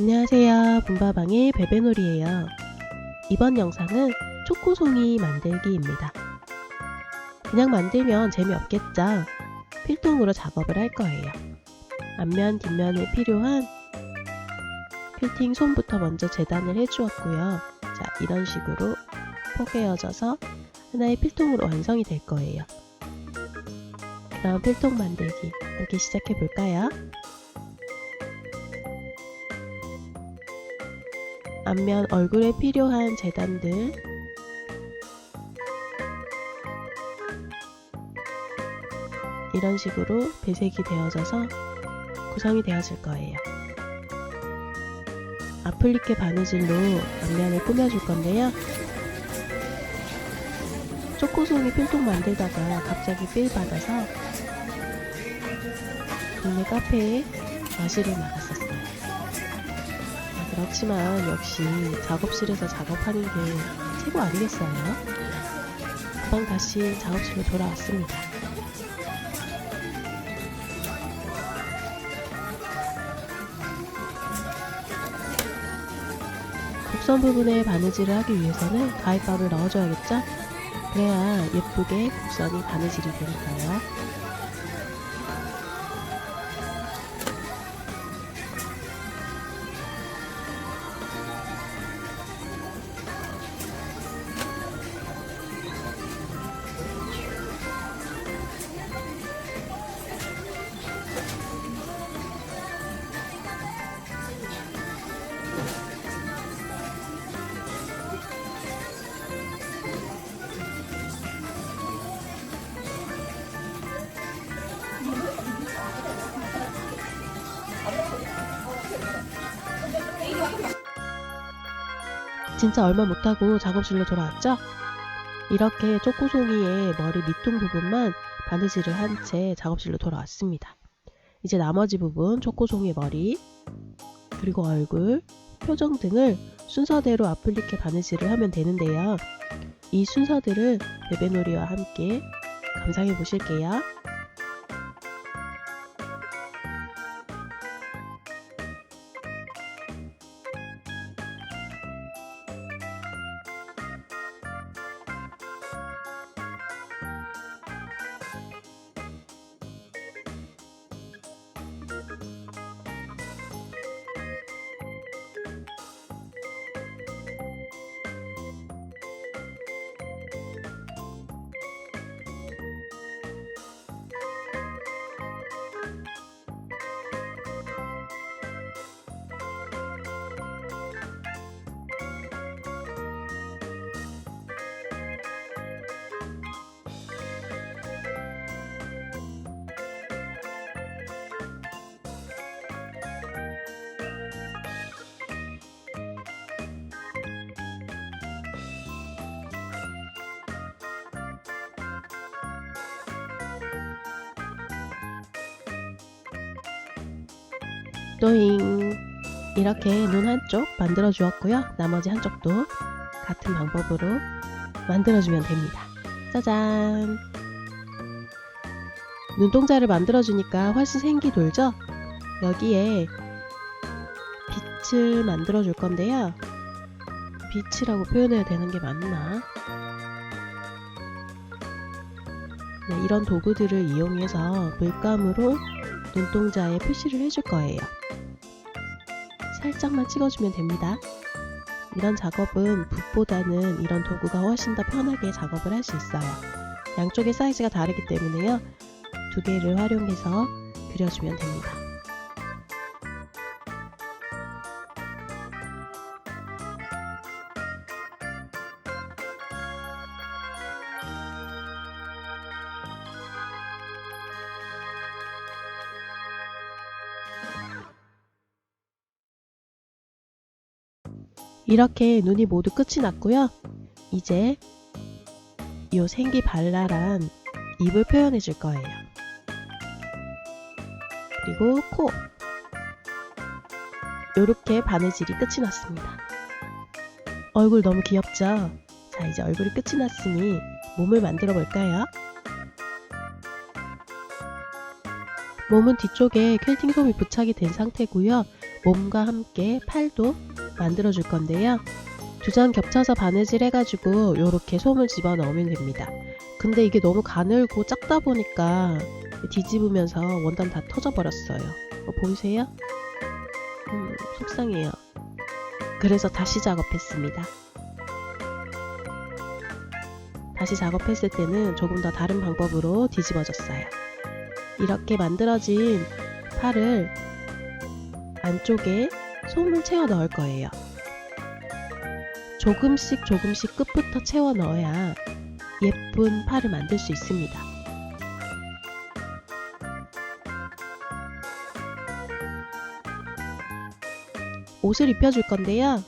안녕하세요. 분바방의 베베놀이에요. 이번 영상은 초코송이 만들기입니다. 그냥 만들면 재미없겠죠? 필통으로 작업을 할 거예요. 앞면, 뒷면에 필요한 필팅 솜부터 먼저 재단을 해주었고요. 자, 이런 식으로 포개어져서 하나의 필통으로 완성이 될 거예요. 그럼 필통 만들기 함께 시작해 볼까요? 앞면 얼굴에 필요한 재단들 이런 식으로 배색이 되어져서 구성이 되어질 거예요. 아플리케 바느질로 앞면을 꾸며줄 건데요. 초코송이 필통 만들다가 갑자기 필 받아서 동네 카페에 마시를 나갔었어요. 아, 그렇지만 역시 작업실에서 작업하는 게 최고 아니겠어요? 금방 다시 작업실로 돌아왔습니다. 곡선 부분에 바느질을 하기 위해서는 가위밥을 넣어줘야겠죠? 그래야 예쁘게 곡선이 바느질이 되니까요. 진짜 얼마 못하고 작업실로 돌아왔죠? 이렇게 초코송이의 머리 밑동 부분만 바느질을 한 채 작업실로 돌아왔습니다. 이제 나머지 부분 초코송이 머리 그리고 얼굴, 표정 등을 순서대로 아플리케 바느질을 하면 되는데요. 이 순서들을 베베놀이와 함께 감상해 보실게요. 또잉. 이렇게 눈 한쪽 만들어 주었고요. 나머지 한쪽도 같은 방법으로 만들어 주면 됩니다. 짜잔. 눈동자를 만들어 주니까 훨씬 생기 돌죠? 여기에 빛을 만들어 줄 건데요. 빛이라고 표현해야 되는 게 맞나? 네, 이런 도구들을 이용해서 물감으로 눈동자에 표시를 해줄 거예요. 살짝만 찍어주면 됩니다. 이런 작업은 붓보다는 이런 도구가 훨씬 더 편하게 작업을 할 수 있어요. 양쪽의 사이즈가 다르기 때문에요. 두 개를 활용해서 그려주면 됩니다. 이렇게 눈이 모두 끝이 났고요. 이제 이 생기 발랄한 입을 표현해 줄 거예요. 그리고 코. 요렇게 바느질이 끝이 났습니다. 얼굴 너무 귀엽죠? 자, 이제 얼굴이 끝이 났으니 몸을 만들어 볼까요? 몸은 뒤쪽에 퀼팅 솜이 부착이 된 상태고요. 몸과 함께 팔도 만들어 줄 건데요. 두 장 겹쳐서 바느질 해가지고 요렇게 솜을 집어 넣으면 됩니다. 근데 이게 너무 가늘고 작다 보니까 뒤집으면서 원단 다 터져 버렸어요. 어, 보이세요? 음, 속상해요. 그래서 다시 작업했습니다. 다시 작업했을 때는 조금 더 다른 방법으로 뒤집어졌어요. 이렇게 만들어진 팔을 안쪽에 솜을 채워 넣을 거예요. 조금씩 조금씩 끝부터 채워 넣어야 예쁜 팔을 만들 수 있습니다. 옷을 입혀줄 건데요.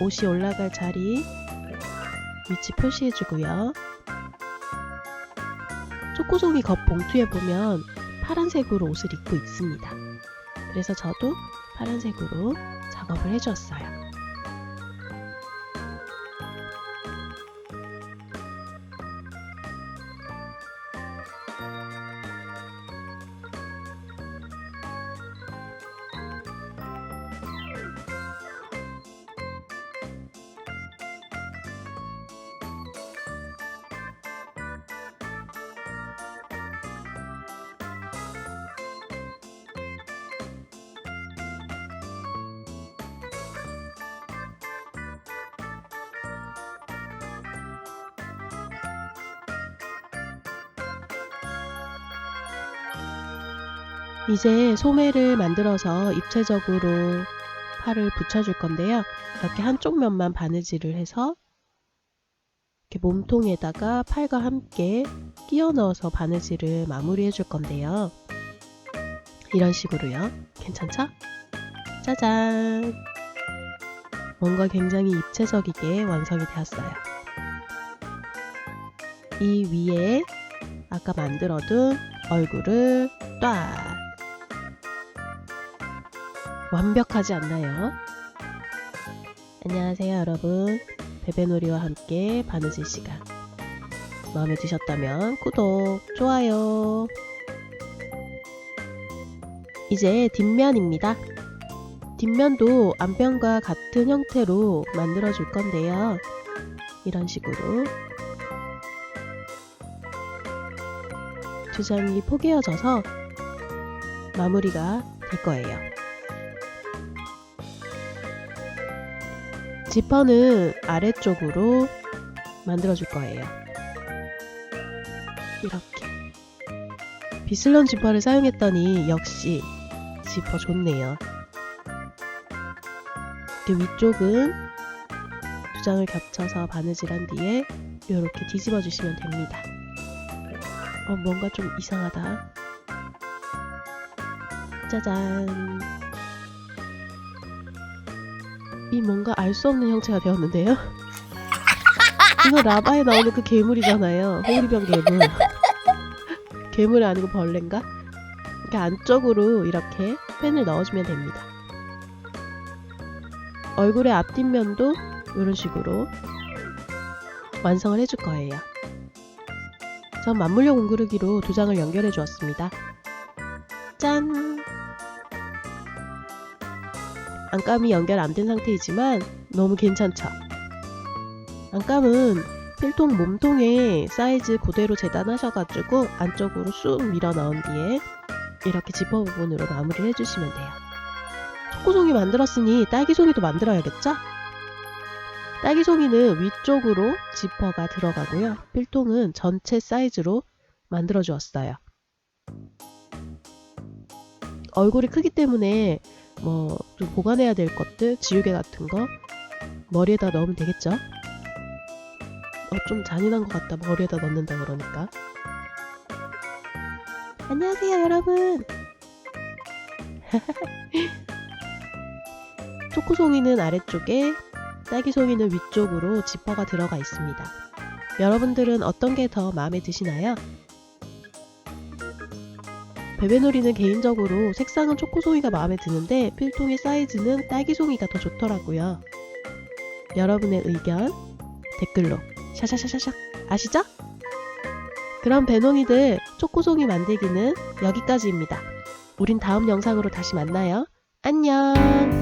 옷이 올라갈 자리 위치 표시해주고요. 초코송이 겉 봉투에 보면 파란색으로 옷을 입고 있습니다. 그래서 저도 파란색으로 작업을 해주었어요. 이제 소매를 만들어서 입체적으로 팔을 붙여줄 건데요. 이렇게 한쪽 면만 바느질을 해서 이렇게 몸통에다가 팔과 함께 끼워 넣어서 바느질을 마무리해 줄 건데요. 이런 식으로요. 괜찮죠? 짜잔! 뭔가 굉장히 입체적이게 완성이 되었어요. 이 위에 아까 만들어둔 얼굴을 딱 완벽하지 않나요? 안녕하세요 여러분. 베베놀이와 함께 바느질 시간. 마음에 드셨다면 구독, 좋아요. 이제 뒷면입니다. 뒷면도 앞면과 같은 형태로 만들어 줄 건데요. 이런 식으로. 두 장이 포개어져서 마무리가 될 거예요. 지퍼는 아래쪽으로 만들어 줄 거예요. 이렇게. 비슬런 지퍼를 사용했더니 역시 지퍼 좋네요. 이렇게 위쪽은 두 장을 겹쳐서 바느질한 뒤에 이렇게 뒤집어 주시면 됩니다. 어, 뭔가 좀 이상하다. 짜잔. 이 뭔가 알 수 없는 형체가 되었는데요? 이거 라바에 나오는 그 괴물이잖아요. 호리병 괴물. 괴물이 아니고 벌레인가? 이렇게 안쪽으로 이렇게 펜을 넣어주면 됩니다. 얼굴의 앞뒷면도 이런 식으로 완성을 해줄 거예요. 전 맞물려 공구르기로 두 장을 연결해 주었습니다. 짠! 안감이 연결 안 된 상태이지만 너무 괜찮죠? 안감은 필통 몸통에 사이즈 그대로 재단하셔가지고 안쪽으로 쑥 밀어 넣은 뒤에 이렇게 지퍼 부분으로 마무리를 해주시면 돼요. 초코송이 만들었으니 딸기송이도 만들어야겠죠? 딸기송이는 위쪽으로 지퍼가 들어가고요. 필통은 전체 사이즈로 만들어 주었어요. 얼굴이 크기 때문에 뭐 좀 보관해야 될 것들, 지우개 같은 거 머리에다 넣으면 되겠죠? 어, 좀 잔인한 것 같다. 머리에다 넣는다 그러니까. 안녕하세요, 여러분. 초코송이는 아래쪽에 딸기송이는 위쪽으로 지퍼가 들어가 있습니다. 여러분들은 어떤 게 더 마음에 드시나요? 베베놀이는 개인적으로 색상은 초코송이가 마음에 드는데 필통의 사이즈는 딸기송이가 더 좋더라고요. 여러분의 의견 댓글로 샤샤샤샤샥 아시죠? 그럼 배농이들 초코송이 만들기는 여기까지입니다. 우린 다음 영상으로 다시 만나요. 안녕!